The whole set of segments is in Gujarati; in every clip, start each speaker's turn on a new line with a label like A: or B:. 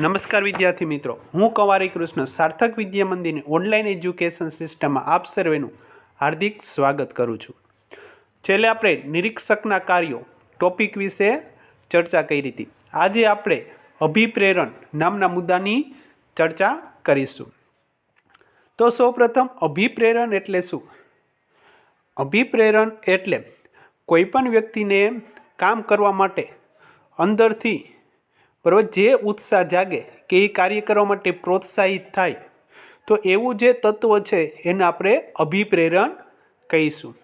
A: નમસ્કાર વિદ્યાર્થી મિત્રો. હું કવારી કૃષ્ણ, સાર્થક વિદ્યા મંદિરની ઓનલાઈન એજ્યુકેશન સિસ્ટમમાં આપ સર્વેનું હાર્દિક સ્વાગત કરું છું. છેલ્લે આપણે નિરીક્ષકના કાર્યો ટોપિક વિશે ચર્ચા કરી હતી. આજે આપણે અભિપ્રેરણ નામના મુદ્દાની ચર્ચા કરીશું. તો સૌપ્રથમ અભિપ્રેરણ એટલે શું? અભિપ્રેરણ એટલે કોઈપણ વ્યક્તિને કામ કરવા માટે અંદરથી બરાબર જે ઉત્સાહ જાગે કે એ કાર્ય કરવા માટે પ્રોત્સાહિત થાય, તો એવું જે તત્વ છે એને આપણે અભિપ્રેરણ કહીશું.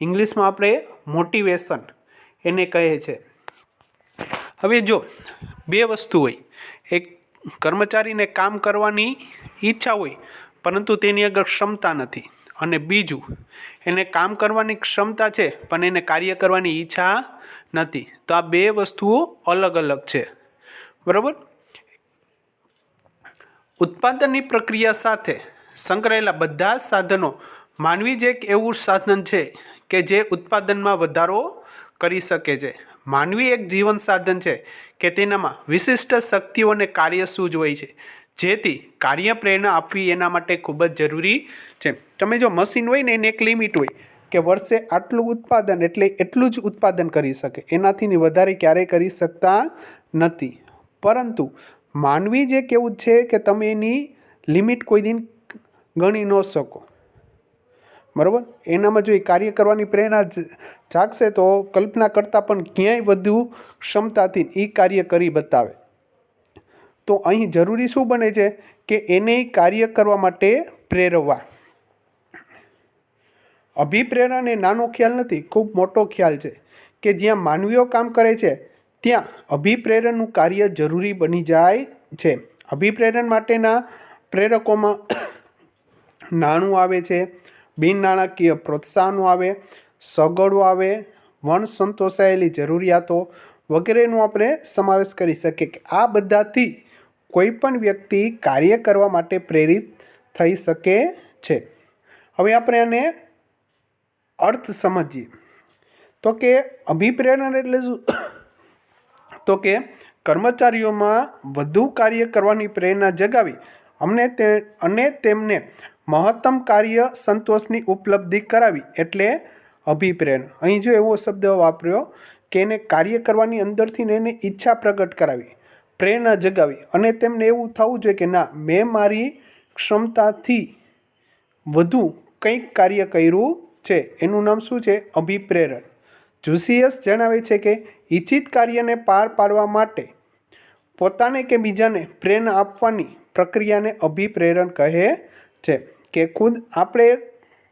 A: ઇંગ્લિશમાં આપણે મોટિવેશન એને કહે છે. હવે જો બે વસ્તુ હોય. એક કર્મચારીને કામ કરવાની ઈચ્છા હોય, પરંતુ તેની આગળ ક્ષમતા નથી. અને બીજું, એને કામ કરવાની ક્ષમતા છે, પણ એને કાર્ય કરવાની ઈચ્છા નથી. તો આ બે વસ્તુઓ અલગ અલગ છે. બરાબર? ઉત્પાદનની પ્રક્રિયા સાથે સંકળાયેલા બધા જ સાધનો માનવી જ એક એવું સાધન છે કે જે ઉત્પાદનમાં વધારો કરી શકે છે. માનવી એક જીવન સાધન છે કે તેનામાં વિશિષ્ટ શક્તિઓ અને કાર્ય જ હોય છે. જેથી કાર્ય પ્રેરણા આપવી એના માટે ખૂબ જ જરૂરી છે. તમે જો મશીન હોય ને, એને એક લિમિટ હોય કે વર્ષે આટલું ઉત્પાદન એટલે એટલું જ ઉત્પાદન કરી શકે. એનાથી વધારે ક્યારેય કરી શકતા નથી. પરંતુ માનવી જે કેવું છે કે તમે એની લિમિટ કોઈ દિન ગણી ન શકો. બરાબર? એનામાં જો એ કાર્ય કરવાની પ્રેરણા જાગશે તો કલ્પના કરતાં પણ ક્યાંય વધુ ક્ષમતાથી એ કાર્ય કરી બતાવે. તો અહીં જરૂરી શું બને છે કે એને કાર્ય કરવા માટે પ્રેરવા. અભિપ્રેરણ એ નાનો ખ્યાલ નથી, ખૂબ મોટો ખ્યાલ છે કે જ્યાં માનવીઓ કામ કરે છે ત્યાં અભિપ્રેરણનું કાર્ય જરૂરી બની જાય છે. અભિપ્રેરણ માટેના પ્રેરકોમાં નાણું આવે છે, બિન નાણાકીય પ્રોત્સાહનો આવે, સગવડો આવે, વણ સંતોષાયેલી જરૂરિયાતો વગેરેનો આપણે સમાવેશ કરી શકીએ કે આ બધાથી કોઈ પણ વ્યક્તિ કાર્ય કરવા માટે પ્રેરિત થઈ શકે છે. હવે આપણે આને અર્થ સમજીએ. તો કે અભિપ્રેરણ એટલે શું? તો કે કર્મચારીઓમાં વધુ કાર્ય કરવાની પ્રેરણા જગાવી અમને તે, અને તેમને મહત્તમ કાર્ય સંતોષની ઉપલબ્ધિ કરાવી એટલે અભિપ્રેરણ. અહીં જો એવો શબ્દ વાપર્યો કે એને કાર્ય કરવાની અંદરથી એને ઈચ્છા પ્રગટ કરાવી, પ્રેરણા જગાવી અને તેમને એવું થવું જોઈએ કે ના, મેં મારી ક્ષમતાથી વધુ કંઈક કાર્ય કર્યું છે. એનું નામ શું છે? અભિપ્રેરણ. જુસિયસ જણાવે છે કે ઇચ્છિત કાર્યને પાર પાડવા માટે પોતાને કે બીજાને પ્રેરણા આપવાની પ્રક્રિયાને અભિપ્રેરણ કહે છે કે ખુદ આપણે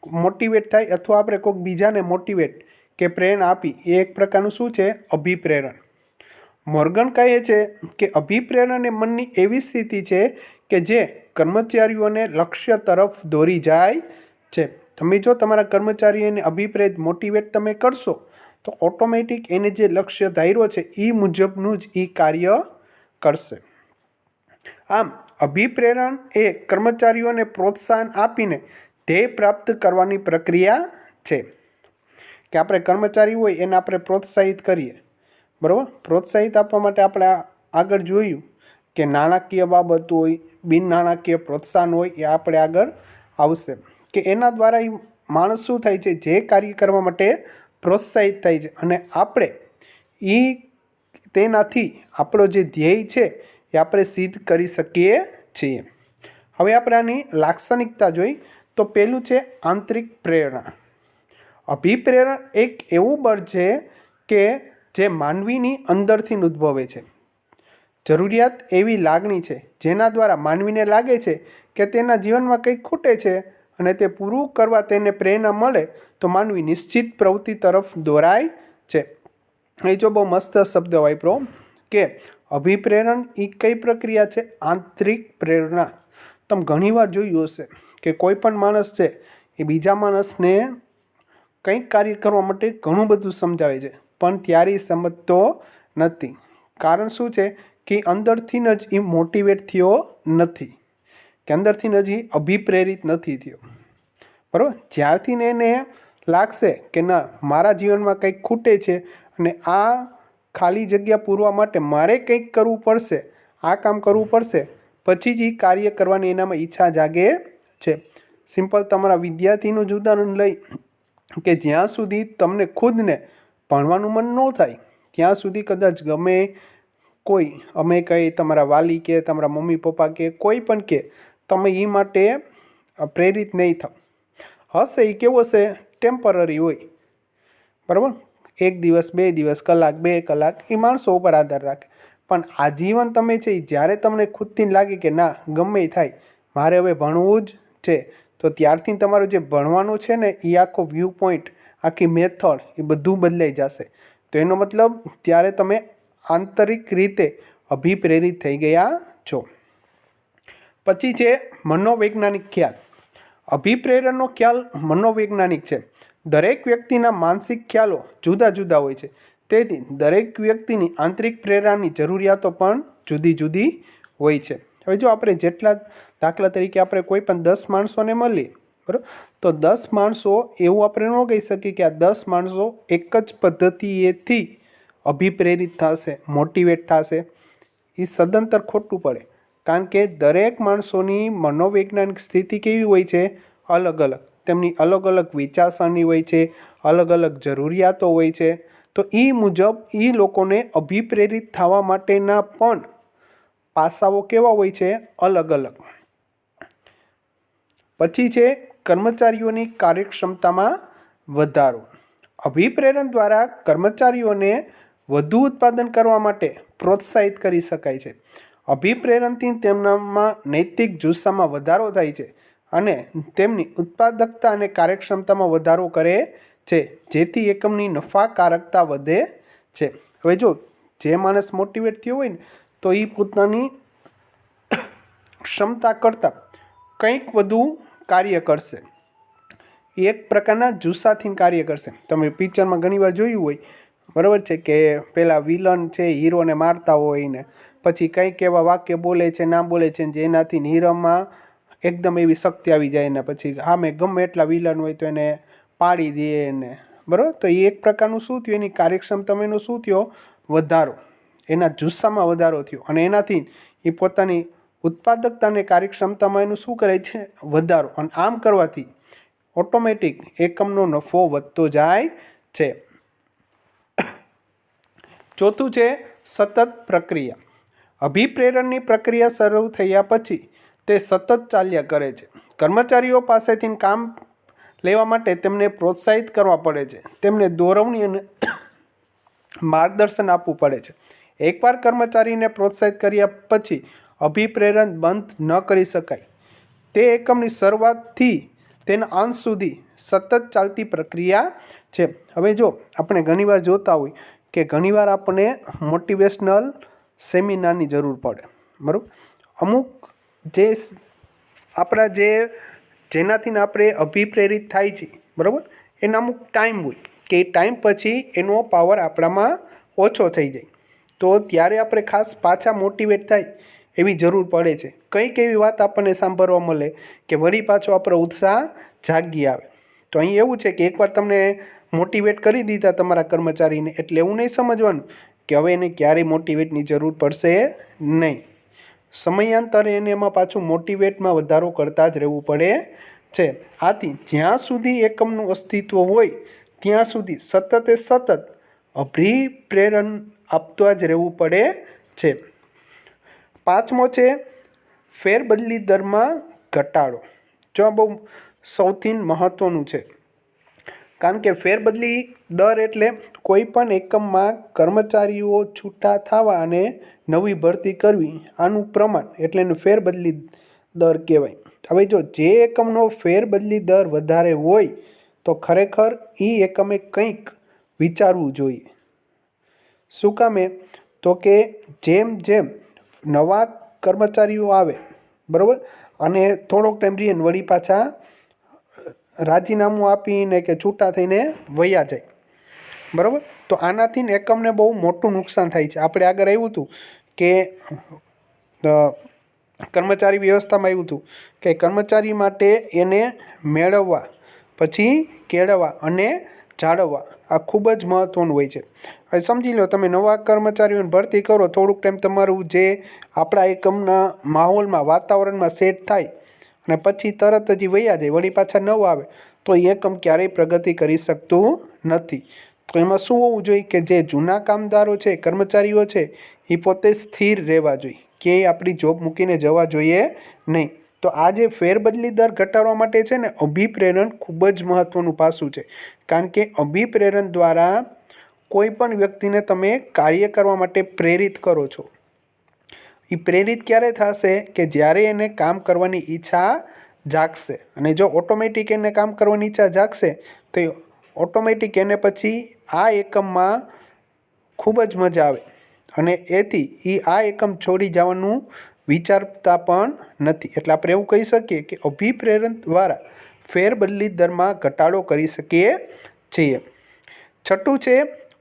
A: મોટિવેટ થાય અથવા આપણે કોઈક બીજાને મોટિવેટ કે પ્રેરણા આપી એ એક પ્રકારનું શું છે? અભિપ્રેરણ. મોર્ગન કહે છે કે અભિપ્રેરણ એ મનની એવી સ્થિતિ છે કે જે કર્મચારીઓને લક્ષ્ય તરફ દોરી જાય છે. તમે જો તમારા કર્મચારીઓને અભિપ્રેત મોટિવેટ તમે કરશો તો ઓટોમેટિક એને જે લક્ષ્ય ધાર્યો છે, એ મુજબનું જ એ કાર્ય કરશે. આમ, અભિપ્રેરણ એ કર્મચારીઓને પ્રોત્સાહન આપીને ધ્યેય પ્રાપ્ત કરવાની પ્રક્રિયા છે. કે આપણે કર્મચારી હોય, એને આપણે પ્રોત્સાહિત કરીએ. બરાબર? પ્રોત્સાહિત આપવા માટે આપણે આગળ જોયું કે નાણાકીય બાબત હોય, બિન નાણાકીય પ્રોત્સાહન હોય, એ આપણે આગળ આવશે. કે એના દ્વારા એ માણસ શું થાય છે? જે કાર્ય કરવા માટે પ્રોત્સાહિત થાય છે. અને આપણે એ તેનાથી આપણો જે ધ્યેય છે એ આપણે સિદ્ધ કરી શકીએ છીએ. હવે આપણે આની લાક્ષણિકતા જોઈ. તો પહેલું છે આંતરિક પ્રેરણા. અભિપ્રેરણ એક એવું બળ છે કે જે માનવીની અંદરથી ઉદ્ભવે છે. જરૂરિયાત એવી લાગણી છે જેના દ્વારા માનવીને લાગે છે કે તેના જીવનમાં કંઈક ખૂટે છે અને તે પૂરું કરવા તેને પ્રેરણા મળે તો માનવી નિશ્ચિત પ્રવૃત્તિ તરફ દોરાય છે. એ જો બહુ મસ્ત શબ્દ વાપરો કે અભિપ્રેરણ એ કઈ પ્રક્રિયા છે? આંતરિક પ્રેરણા. તમે ઘણીવાર જોયું હશે કે કોઈ પણ માણસ છે એ બીજા માણસને કંઈક કાર્ય કરવા માટે ઘણું બધું સમજાવે છે, પણ ત્યારે સમજતો નથી. કારણ શું છે? કે અંદરથી જ એ મોટિવેટ થયો નથી. કે અંદરથી હજી અભિપ્રેરિત નથી થયો. બરાબર? જ્યારથી ને એને લાગશે કે ના, મારા જીવનમાં કંઈક ખૂટે છે અને આ ખાલી જગ્યા પૂરવા માટે મારે કંઈક કરવું પડશે, આ કામ કરવું પડશે, પછી જ એ કાર્ય કરવાની એનામાં ઈચ્છા જાગે છે. સિમ્પલ તમારા વિદ્યાર્થીનું જ ઉદાહરણ લઈ કે જ્યાં સુધી તમને ખુદને ભણવાનું મન ન થાય, ત્યાં સુધી કદાચ ગમે કોઈ, અમે કહીએ તમારા વાલી કે તમારા મમ્મી પપ્પા કે કોઈ પણ કે તમે એ માટે પ્રેરિત નહીં થાવ. હશે એ કેવું હશે? ટેમ્પરરી હોય. બરાબર? એક દિવસ, બે દિવસ, કલાક, બે કલાક એ માણસો ઉપર આધાર રાખે. પણ આજીવન તમે છે એ જ્યારે તમને ખુદથી લાગે કે ના, ગમે એ થાય, મારે હવે ભણવું જ છે, તો ત્યારથી તમારું જે ભણવાનું છે ને એ આખો વ્યૂ પોઈન્ટ, આખી મેથડ એ બધું બદલાઈ જશે. તો એનો મતલબ, ત્યારે તમે આંતરિક રીતે અભિપ્રેરિત થઈ ગયા છો. પછી છે મનોવૈજ્ઞાનિક ખ્યાલ. અભિપ્રેરણનો ખ્યાલ મનોવૈજ્ઞાનિક છે. દરેક વ્યક્તિના માનસિક ખ્યાલો જુદા જુદા હોય છે. તેથી દરેક વ્યક્તિની આંતરિક પ્રેરણાની જરૂરિયાતો પણ જુદી જુદી હોય છે. હવે જો આપણે જેટલા દાખલા તરીકે આપણે કોઈ પણ દસ માણસોને મળીએ, બરાબર? તો દસ માણસો એવું આપણે ન કહી શકીએ કે આ દસ માણસો એક જ પદ્ધતિએથી અભિપ્રેરિત થશે, મોટિવેટ થશે. એ સદંતર ખોટું પડે. કારણ કે દરેક માણસોની મનોવૈજ્ઞાનિક સ્થિતિ કેવી હોય છે? અલગ અલગ. તેમની અલગ અલગ વિચારસરણી હોય છે, અલગ અલગ જરૂરિયાતો હોય છે. તો એ મુજબ એ લોકોને અભિપ્રેરિત થવા માટેના પણ પાસાઓ કેવા હોય છે? અલગ અલગ. પછી છે કર્મચારીઓની કાર્યક્ષમતામાં વધારો. અભિપ્રેરણ દ્વારા કર્મચારીઓને વધુ ઉત્પાદન કરવા માટે પ્રોત્સાહિત કરી શકાય છે. અભિપ્રેરણથી તેમનામાં નૈતિક જુસ્સામાં વધારો થાય છે અને તેમની ઉત્પાદકતા અને કાર્યક્ષમતામાં વધારો કરે છે, જેથી એકમની નફાકારકતા વધે છે. હવે જો જે માણસ મોટિવેટ થયો હોય ને, તો એ પોતાની ક્ષમતા કરતાં કંઈક વધુ કાર્ય કરશે. એક પ્રકારના જુસ્સાથી કાર્ય કરશે. તમે પિક્ચરમાં ઘણીવાર જોયું હોય બરાબર છે કે પેલા વિલન છે હીરોને મારતા હોય ને પછી કંઈક એવા વાક્ય બોલે છે ના બોલે છે જેનાથી હીરોમાં એકદમ એવી શક્તિ આવી જાય ને પછી આમે ગમે એટલા વિલન હોય તો એને પાડી દે ને બરાબર? તો એ એક પ્રકારનું શું થયું? એની કાર્યક્ષમતામાં શું થયો? વધારો. એના જુસ્સામાં વધારો થયો. અને એનાથી એ પોતાની ઉત્પાદકતા અને કાર્યક્ષમતામાં એનું શું કરે છે? વધારો. અને આમ કરવાથી ઓટોમેટિક એકમનો નફો વધતો જાય છે. ચોથું છે સતત પ્રક્રિયા. અભિપ્રેરણની પ્રક્રિયા શરૂ થયા પછી તે સતત ચાલ્યા કરે છે. કર્મચારીઓ પાસેથી કામ લેવા માટે તેમને પ્રોત્સાહિત કરવા પડે છે. તેમને દોરવણી અને માર્ગદર્શન આપવું પડે છે. એકવાર કર્મચારીને પ્રોત્સાહિત કર્યા પછી અભિપ્રેરણ બંધ ન કરી શકાય. તે એકમની શરૂઆતથી તેના અંત સુધી સતત ચાલતી પ્રક્રિયા છે. હવે જો આપણે ઘણીવાર જોતા હોય કે ઘણીવાર આપણને મોટિવેશનલ સેમિનારની જરૂર પડે. બરાબર? અમુક જે આપણા જે જેનાથી આપણે અભિપ્રેરિત થાય છે, બરાબર? એના અમુક ટાઈમ હોય કે એ ટાઈમ પછી એનો પાવર આપણામાં ઓછો થઈ જાય. તો ત્યારે આપણે ખાસ પાછા મોટિવેટ થાય એવી જરૂર પડે છે. કંઈક એવી વાત આપણને સાંભળવા મળે કે વળી પાછો આપણો ઉત્સાહ જાગી આવે. તો અહીં એવું છે કે એકવાર તમને મોટિવેટ કરી દીધા તમારા કર્મચારીને, એટલે એવું નહીં સમજવાનું કે હવે એને ક્યારેય મોટિવેટની જરૂર પડશે નહીં. સમયાંતરે એને એમાં પાછું મોટિવેટમાં વધારો કરતા જ રહેવું પડે છે. આથી જ્યાં સુધી એકમનું અસ્તિત્વ હોય, ત્યાં સુધી સતતે સતત અભિપ્રેરણ આપતા જ રહેવું પડે છે. પાંચમો છે, ફેરબદલી દરમાં ઘટાડો. જો આ બહુ સૌથી મહત્ત્વનું છે. કારણ કે ફેરબદલી દર એટલે કોઈ પણ એકમમાં કર્મચારીઓ છૂટા થવા અને નવી ભરતી કરવી આનું પ્રમાણ એટલે એનું ફેરબદલી દર કહેવાય. હવે જો જે એકમનો ફેરબદલી દર વધારે હોય તો ખરેખર એ એકમે કંઈક વિચારવું જોઈએ. શું કામે? તો કે જેમ જેમ નવા કર્મચારીઓ આવે, બરાબર? અને થોડોક ટાઈમ રહીને વળી પાછા રાજીનામું આપીને કે છૂટા થઈને વયા જાય. બરાબર? તો આનાથી એકમને બહુ મોટું નુકસાન થાય છે. આપણે આગળ આવ્યું હતું કે કર્મચારી વ્યવસ્થામાં આવ્યું હતું કે કર્મચારી માટે એને મેળવવા, પછી કેળવવા અને જાળવવા આ ખૂબ જ મહત્ત્વનું હોય છે. હવે સમજી લો, તમે નવા કર્મચારીઓને ભરતી કરો, થોડુંક ટાઈમ તમારું જે આપણા એકમના માહોલમાં, વાતાવરણમાં સેટ થાય અને પછી તરત જ વૈયા જાય, વળી પાછા ન આવે, તો એ એકમ ક્યારેય પ્રગતિ કરી શકતું નથી. તો એમાં શું હોવું જોઈએ કે જે જૂના કામદારો છે, કર્મચારીઓ છે એ પોતે સ્થિર રહેવા જોઈએ કે આપણી જોબ મૂકીને જવા જોઈએ નહીં. તો આ જે ફેરબદલી દર ઘટાડવા માટે છે ને, અભિપ્રેરણ ખૂબ જ મહત્ત્વનું પાસું છે. કારણ કે અભિપ્રેરણ દ્વારા કોઈ પણ વ્યક્તિને તમે કાર્ય કરવા માટે પ્રેરિત કરો છો. એ પ્રેરિત ક્યારે થશે કે જ્યારે એને કામ કરવાની ઈચ્છા જાગશે? અને જો ઓટોમેટિક એને કામ કરવાની ઈચ્છા જાગશે, તો ઓટોમેટિક એને પછી આ એકમમાં ખૂબ જ મજા આવે. અને એથી એ આ એકમ છોડી જવાનું વિચારતા પણ નથી. એટલે આપણે એવું કહી શકીએ કે અભિપ્રેરણ દ્વારા ફેરબદલી દરમાં ઘટાડો કરી શકીએ છીએ. છઠ્ઠું છે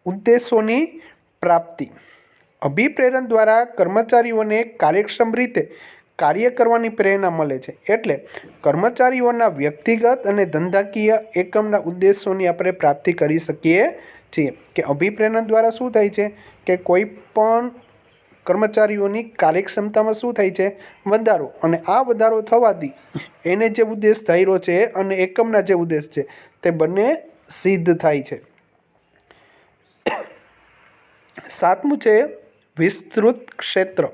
A: ઉદ્દેશોની પ્રાપ્તિ. અભિપ્રેરણ દ્વારા કર્મચારીઓને કાર્યક્ષમ રીતે કાર્ય કરવાની પ્રેરણા મળે છે. એટલે કર્મચારીઓના વ્યક્તિગત અને ધંધાકીય એકમના ઉદ્દેશોની આપણે પ્રાપ્તિ કરી શકીએ છીએ કે અભિપ્રેરણ દ્વારા શું થાય છે કે કોઈ પણ કર્મચારીઓની કાર્યક્ષમતામાં શું થાય છે? વધારો. અને આ વધારો થવાથી એને જે ઉદ્દેશ ધાર્યો છે અને એકમના જે ઉદ્દેશ છે તે બંને સિદ્ધ થાય છે. સાતમું છે વિસ્તૃત ક્ષેત્ર.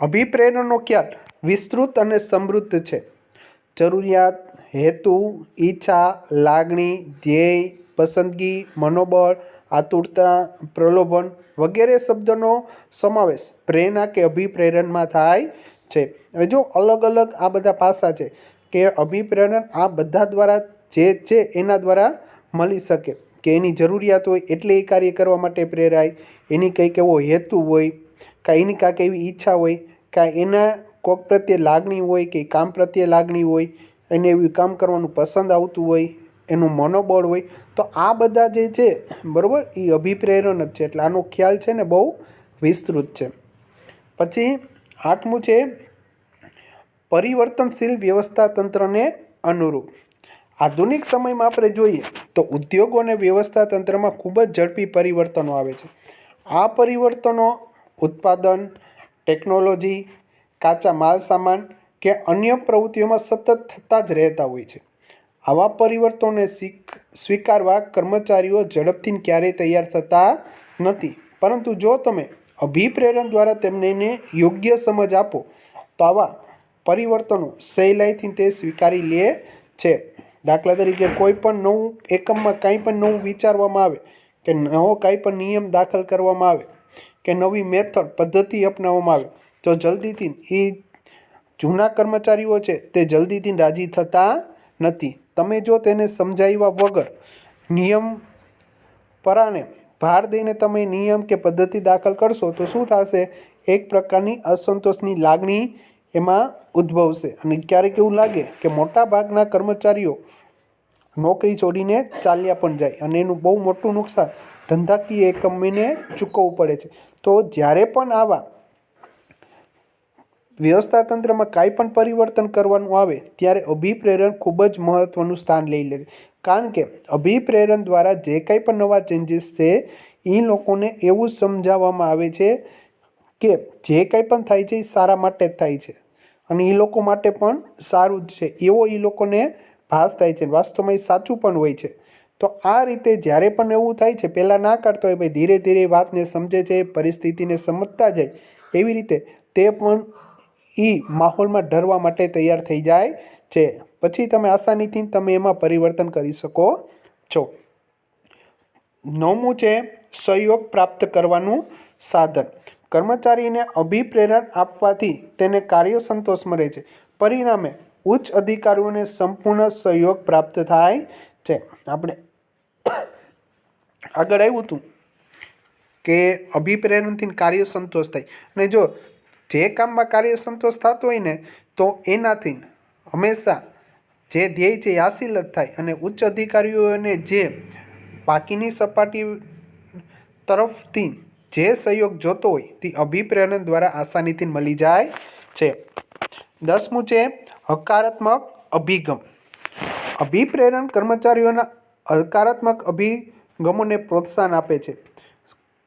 A: અભિપ્રેરણનો ખ્યાલ વિસ્તૃત અને સમૃદ્ધ છે. જરૂરિયાત, હેતુ, ઈચ્છા, લાગણી, ધ્યેય, પસંદગી, મનોબળ, આતુરતા, પ્રલોભન વગેરે શબ્દનો સમાવેશ પ્રેરણા કે અભિપ્રેરણમાં થાય છે. હવે જો અલગ અલગ આ બધા પાસા છે કે અભિપ્રેરણ આ બધા દ્વારા જે છે એના દ્વારા મળી શકે. કે એની જરૂરિયાત હોય એટલે એ કાર્ય કરવા માટે પ્રેરાય. એની કંઈક એવો હેતુ હોય કાં એની કાંઈક એવી ઈચ્છા હોય કાં એના કોક પ્રત્યે લાગણી હોય, કે કામ પ્રત્યે લાગણી હોય, એને એવું કામ કરવાનું પસંદ આવતું હોય, એનું મનોબળ હોય, તો આ બધા જે છે, બરાબર એ અભિપ્રેરણ જ છે. એટલે આનો ખ્યાલ છે ને બહુ વિસ્તૃત છે. પછી આઠમું છે, પરિવર્તનશીલ વ્યવસ્થા તંત્રને અનુરૂપ. આધુનિક સમયમાં આપણે જોઈએ તો ઉદ્યોગો અને વ્યવસ્થા તંત્રમાં ખૂબ જ ઝડપી પરિવર્તનો આવે છે. આ પરિવર્તનો ઉત્પાદન, ટેકનોલોજી, કાચા માલ સામાન કે અન્ય પ્રવૃત્તિઓમાં સતત થતા જ રહેતા હોય છે. આવા પરિવર્તનોને સ્વીક સ્વીકારવા કર્મચારીઓ ઝડપથી ક્યારેય તૈયાર થતા નથી. પરંતુ જો તમે અભિપ્રેરણ દ્વારા તેમને યોગ્ય સમજ આપો, તો આવા પરિવર્તનો સહેલાઈથી તે સ્વીકારી લે છે. દાખલા તરીકે કોઈ પણ નવું એકમમાં કાંઈ પણ નવું વિચારવામાં આવે કે નવો કાંઈ પણ નિયમ દાખલ કરવામાં આવે કે નવી મેથડ, પદ્ધતિ અપનાવવામાં આવે, તો જલ્દીથી એ જૂના કર્મચારીઓ છે તે જલ્દીથી રાજી થતા નથી. તમે જો તેને સમજાવ્યા વગર નિયમ પરાણે ભાર દઈને તમે નિયમ કે પદ્ધતિ દાખલ કરશો તો શું થશે? એક પ્રકારની અસંતોષની લાગણી એમાં ઉદ્ભવશે. અને ક્યારેક એવું લાગે કે મોટા ભાગના કર્મચારીઓ નોકરી છોડીને ચાલ્યા પણ જાય અને એનું બહુ મોટું નુકસાન ધંધાકીય એકમીને ચૂકવવું પડે છે. તો જ્યારે પણ આવા વ્યવસ્થા તંત્રમાં કાંઈ પણ પરિવર્તન કરવાનું આવે, ત્યારે અભિપ્રેરણ ખૂબ જ મહત્ત્વનું સ્થાન લઈ લે છે. કારણ કે અભિપ્રેરણ દ્વારા જે કંઈ પણ નવા ચેન્જીસ છે એ લોકોને એવું સમજાવવામાં આવે છે કે જે કંઈ પણ થાય છે એ સારા માટે જ થાય છે. અને એ લોકો માટે પણ સારું જ છે. એવો એ લોકોને ભાસ થાય છે વાસ્તવમાં એ સાચું પણ હોય છે. તો આ રીતે જ્યારે પણ એવું થાય છે, પહેલાં ના કરતો હોય, ભાઈ ધીરે ધીરે વાતને સમજે છે પરિસ્થિતિને સમજતા જાય, એવી રીતે તે પણ એ માહોલમાં ડરવા માટે તૈયાર થઈ જાય છે. પછી તમે આસાનીથી તમે એમાં પરિવર્તન કરી શકો છો. નવમું છે, સહયોગ પ્રાપ્ત કરવાનું સાધન. કર્મચારીને અભિપ્રેરણ આપવાથી તેને કાર્ય સંતોષ મળે છે. પરિણામે, ઉચ્ચ અધિકારીઓને સંપૂર્ણ સહયોગ પ્રાપ્ત થાય છે. આપણે આગળ આવ્યું હતું કે અભિપ્રેરણથી કાર્ય સંતોષ થાય. અને જો જે કામમાં કાર્ય સંતોષ થતો હોય ને, તો એનાથી હંમેશા જે ધ્યેય છે એ હાસિલ થાય. અને ઉચ્ચ અધિકારીઓને જે બાકીની સપાટી તરફથી જે સહયોગ જોતો હોય તે અભિપ્રેરણ દ્વારા આસાનીથી મળી જાય છે. દસમું છે, હકારાત્મક અભિગમ. અભિપ્રેરણ કર્મચારીઓના હકારાત્મક અભિગમોને પ્રોત્સાહન આપે છે.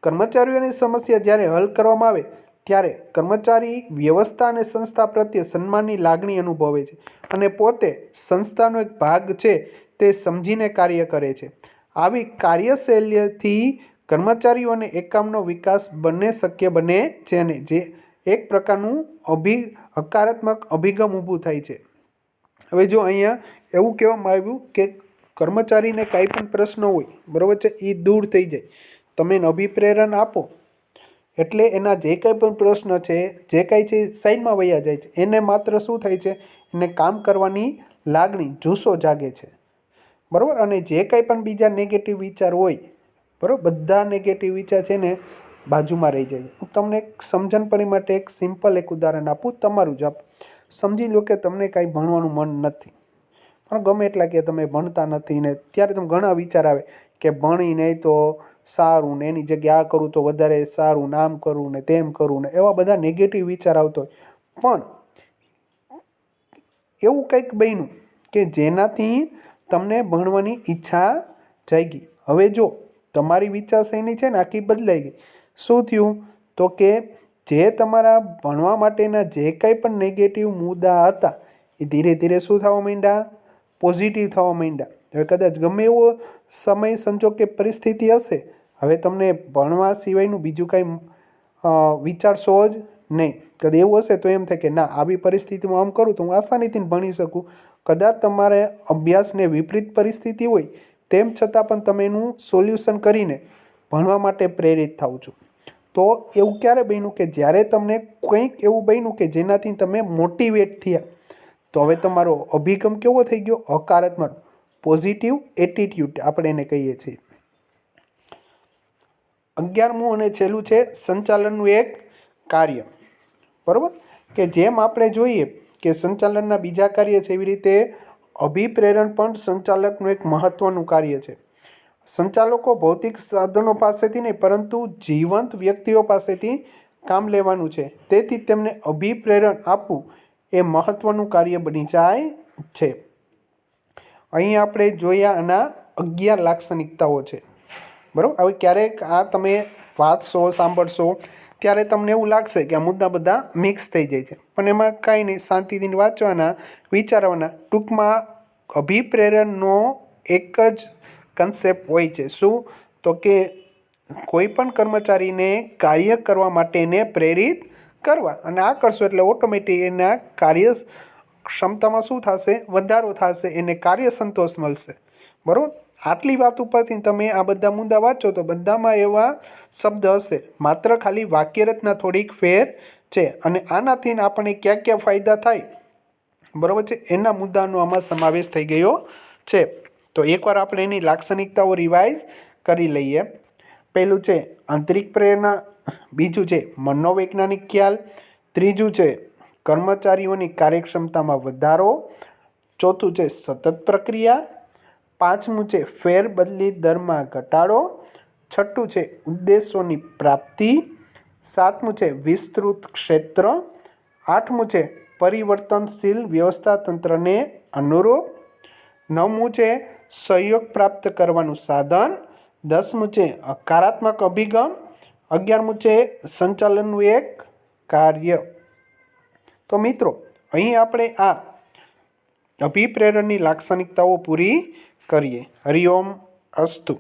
A: કર્મચારીઓની સમસ્યા જ્યારે હલ કરવામાં આવે, ત્યારે કર્મચારી વ્યવસ્થા અને સંસ્થા પ્રત્યે સન્માનની લાગણી અનુભવે છે અને પોતે સંસ્થાનો એક ભાગ છે તે સમજીને કાર્ય કરે છે. આવી કાર્યશૈલીથી કર્મચારીઓ અને કામનો વિકાસ બંને શક્ય બને છે અને જે એક પ્રકારનું અભિ, હકારાત્મક અભિગમ ઊભું થાય છે. હવે જો અહીંયા એવું કહેવામાં આવ્યું કે કર્મચારીને કાંઈ પણ પ્રશ્ન હોય, બરાબર છે એ દૂર થઈ જાય. તમે અભિપ્રેરણ આપો. એટલે એના જે કંઈ પણ પ્રશ્ન છે, જે કાંઈ છે સાઈડમાં વયા જાય છે. એને માત્ર શું થાય છે? એને કામ કરવાની લાગણી, જુસ્સો જાગે છે. બરાબર? અને જે કાંઈ પણ બીજા નેગેટિવ વિચાર હોય બરાબર? બધા નેગેટિવ વિચાર છે ને બાજુમાં રહી જાય હું તમને એક સમજણ પડી માટે એક સિમ્પલ એક ઉદાહરણ આપું, તમારું જ આપ. સમજી લો કે તમને કાંઈ ભણવાનું મન નથી. પણ ગમે એટલા કે તમે ભણતા નથી ને ત્યારે તમે ઘણા વિચાર આવે કે ભણીને તો સારું ને એની જગ્યાએ આ કરું તો વધારે સારું ને આમ કરું ને તેમ કરું ને એવા બધા નેગેટિવ વિચાર આવતો હોય. પણ એવું કંઈક બન્યું કે જેનાથી તમને ભણવાની ઈચ્છા જાગી. હવે જો તમારી વિચારશૈલી છે ને આખી બદલાઈ ગઈ. શું થયું? તો કે જે તમારા ભણવા માટેના જે કંઈ પણ નેગેટિવ મુદ્દા હતા, એ ધીરે ધીરે શું થવા માંડ્યા? પોઝિટિવ થવા માંડ્યા. હવે કદાચ ગમે એવો સમય સંજોગ કે પરિસ્થિતિ હશે, હવે તમને ભણવા સિવાયનું બીજું કાંઈ વિચારશો જ નહીં. કદાચ એવું હશે તો એમ થાય કે ના, આવી પરિસ્થિતિમાં આમ કરું તો હું આસાનીથી ભણી શકું. કદાચ તમારે અભ્યાસને વિપરીત પરિસ્થિતિ હોય તેમ છતાં પણ તમે એનું સોલ્યુશન કરીને ભણવા માટે પ્રેરિત થાવ છો. તો એવું ક્યારે બન્યું કે જ્યારે તમને કંઈક એવું બન્યું કે જેનાથી તમે મોટિવેટ થયા, તો હવે તમારો અભિગમ કેવો થઈ ગયો? હકારાત્મક પોઝિટિવ એટીટ્યૂડ આપણે એને કહીએ છીએ. અગિયારમું અને છેલ્લું છે સંચાલનનું એક કાર્ય. બરાબર? કે જેમ આપણે જોઈએ કે સંચાલનના બીજા કાર્ય છે એવી રીતે અભિપ્રેરણ પણ સંચાલકનું એક મહત્ત્વનું કાર્ય છે. સંચાલકો ભૌતિક સાધનો પાસેથી નહીં, પરંતુ જીવંત વ્યક્તિઓ પાસેથી કામ લેવાનું છે. તેથી તેમને અભિપ્રેરણ આપવું એ મહત્ત્વનું કાર્ય બની જાય છે. અહીં આપણે જોયા આના અગિયાર લાક્ષણિકતાઓ છે. બરાબર? હવે ક્યારેક આ તમે વાંચશો સાંભળશો ત્યારે તમને એવું લાગશે કે આ મુદ્દા બધા મિક્સ થઈ જાય છે. પણ એમાં કાંઈ નહીં, શાંતિથી વાંચવાના, વિચારવાના, ટૂંકમાં અભિપ્રેરણનો એક જ કન્સેપ્ટ હોય છે. શું? તો કે કોઈ પણ કર્મચારીને કાર્ય કરવા માટે એને પ્રેરિત કરવા. અને આ કરશો એટલે ઓટોમેટિક એના કાર્ય ક્ષમતામાં શું થશે? વધારો થશે, એને કાર્ય સંતોષ મળશે. બરાબર? આટલી વાત ઉપરથી તમે આ બધા મુદ્દા વાંચો તો બધામાં એવા શબ્દ હશે. માત્ર ખાલી વાક્યરચના થોડીક ફેર છે અને આનાથી આપણને ક્યાં ક્યાં ફાયદા થાય? બરાબર છે? એના મુદ્દાનો આમાં સમાવેશ થઈ ગયો છે. તો એકવાર આપણે એની લાક્ષણિકતાઓ રિવાઇઝ કરી લઈએ. પહેલું છે, આંતરિક પ્રેરણા. બીજું છે, મનોવૈજ્ઞાનિક ખ્યાલ. ત્રીજું છે, કર્મચારીઓની કાર્યક્ષમતામાં વધારો. ચોથું છે, સતત પ્રક્રિયા. પાંચમું છે ફેરબદલી દરમાં ઘટાડો. છઠ્ઠું છે ઉદ્દેશોની પ્રાપ્તિ. સાતમું છે વિસ્તૃત ક્ષેત્ર. આઠમું છે પરિવર્તનશીલ વ્યવસ્થા તંત્રને અનુરૂપ. નવમું છે સહયોગ પ્રાપ્ત કરવાનું સાધન. દસમું છે હકારાત્મક અભિગમ. અગિયારમું છે સંચાલનનું એક કાર્ય. તો મિત્રો, અહીં આપણે આ અભિપ્રેરણની લાક્ષણિકતાઓ પૂરી કરીએ. હરિઓમ અસ્તુ.